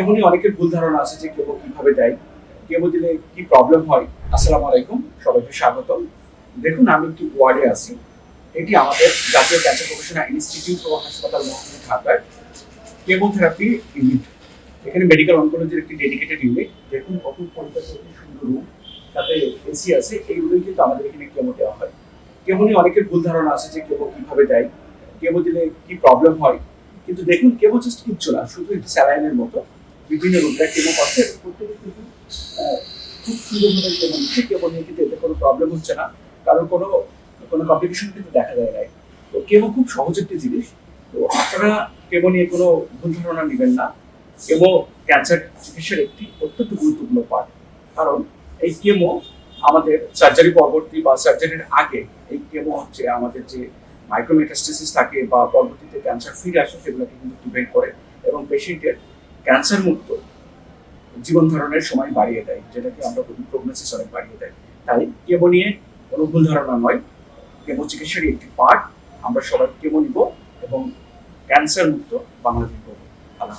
কেমন অনেকের ভুল ধারণা আছে যে কেমো কীভাবে দেয় কেমো দিলে কি প্রবলেম হয়? আসসালামু আলাইকুম, সবাইকে স্বাগতম। দেখুন, আমি একটি ওয়ার্ডে আছি। এটি আমাদের জাতীয় ক্যান্সার গবেষণা ইনস্টিটিউট ও হাসপাতাল মহকুমা ঢাকার কেমোথেরাপি ইউনিট এখানে মেডিকেল অনকোলজির একটি ডেডিকেটেড ইউনিট দেখুন, কত একটি সুন্দর রুম তাতে এসি আছে। এইগুলোই কিন্তু আমাদের এখানে কেমো দেওয়া হয়। কেমো অনেকের ভুল ধারণা আছে যে কেমো কীভাবে দেয় কেমো দিলে কি প্রবলেম হয়। কিন্তু দেখুন কেমো জাস্ট কিচ্ছু না শুধু একটি স্যালাইনের মতো। বিভিন্ন কেমো করছে প্রত্যেকে কিন্তু খুব সুন্দরভাবে নিচ্ছে কেমো নিয়ে কিন্তু এতে কোনো প্রবলেম হচ্ছে না। কারণ কোনো কোনো কমপ্লিকেশন কিন্তু দেখা যায় নাই। তো কেমো খুব সহজ একটি জিনিস। তো আপনারা কেমো নিয়ে কোনো ভুল ধারণা নেবেন না। কেমো ক্যান্সার চিকিৎসার একটি অত্যন্ত গুরুত্বপূর্ণ পার্ট কারণ এই কেমো আমাদের সার্জারি পরবর্তী বা সার্জারির আগে, এই কেমো হচ্ছে আমাদের যে মাইক্রোমেটাস্টেসিস থাকে বা পরবর্তীতে ক্যান্সার ফিরে আসে, সেগুলোকে কিন্তু প্রিভেন্ট করে। এবং পেশেন্টের ক্যান্সার মুক্ত জীবন ধারণের সময় বাড়িয়ে দেয়, যেটাকে আমরা বলি প্রগনোসিস অনেক বাড়িয়ে দেয়। তাই কেমো নিয়ে কোনো ভুল ধারণা নয়। কেমো চিকিৎসারই একটি পার্ট আমরা সবাই কেমো নিব এবং ক্যান্সার মুক্ত বাংলাদেশ করব আল্লাহ